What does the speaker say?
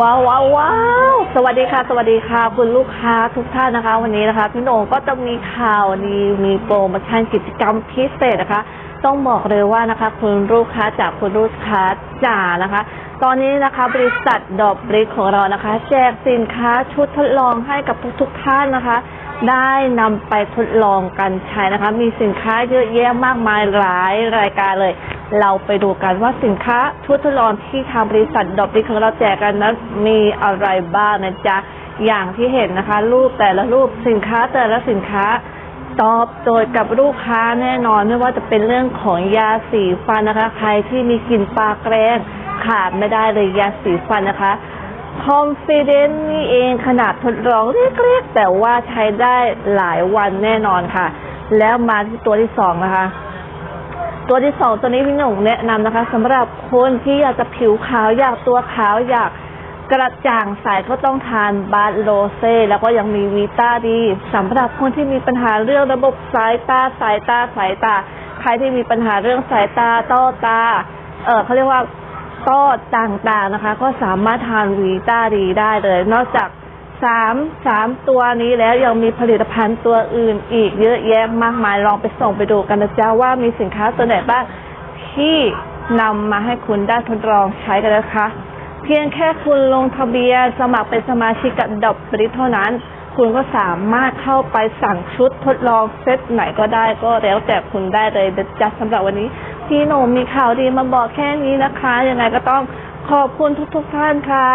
ว้าวว้าววาวสวัสดีค่ะ สวัสดีค่ะ คุณลูกค้าทุกท่านนะคะ วันนี้นะคะ พี่โหน่งก็จะมีข่าวดีมีโปรโมชั่นกิจกรรมพิเศษนะคะ ต้องบอกเลยว่านะคะ คุณลูกค้าจากคุณลูกค้าจ๋านะคะ ตอนนี้นะคะ บริษัทดอกบริกของเรานะคะ แจกสินค้าชุดทดลองให้กับทุกๆท่านนะคะ ได้นำไปทดลองกันใช้นะคะ มีสินค้าเยอะแยะมากมายหลายรายการเลย เราไปดูกันว่าสินค้าชุดทดลองที่ทางบริษัทดอกบริของเราแจกกันนั้นมีอะไรบ้างนะจ๊ะ อย่างที่เห็นนะคะ รูปแต่ละรูปสินค้าแต่ละสินค้าตอบโจทย์กับลูกค้าแน่นอนไม่ว่าจะเป็นเรื่องของยาสีฟันนะคะ ใครที่มีกลิ่นปากแรงขาดไม่ได้เลยยาสีฟันนะคะ Confident นี่เองขนาดทดลองเล็กๆแต่ว่าใช้ได้หลายวันแน่นอนค่ะ แล้วมาที่ตัวที่สองนะคะ ตัวที่สองตัวนี้พี่หนุ่มแนะนำนะคะสำหรับคนที่อยากจะผิวขาวอยากตัวขาวอยากกระจ่างใสก็ต้องทานบาสโรเซ่แล้วก็ยังมีวีต้าดีสำหรับคนที่มีปัญหาเรื่องระบบสายตาสายตาสายตา ใครที่มีปัญหาเรื่องสายตาต้อตา เออเขาเรียกว่าต้อต่างๆนะคะ ก็สามารถทานวีต้าดีได้เลย นอกจาก สามสามตัวนี้แล้วยังมีผลิตภัณฑ์ตัวอื่นอีกเยอะแยะมากมายลองไปส่งไปดูกันนะจ๊ะว่ามีสินค้าตัวไหนบ้างที่นำมาให้คุณได้ทดลองใช้กันนะคะ เพียงแค่คุณลงทะเบียนสมัครเป็นสมาชิกกับดอกบริษเท่านั้น คุณก็สามารถเข้าไปสั่งชุดทดลองเซตไหนก็ได้ก็แล้วแต่คุณได้เลยนะจ๊ะสำหรับวันนี้พี่หนมมีข่าวดีมาบอกแค่นี้นะคะยังไงก็ต้องขอบคุณทุกๆท่านค่ะ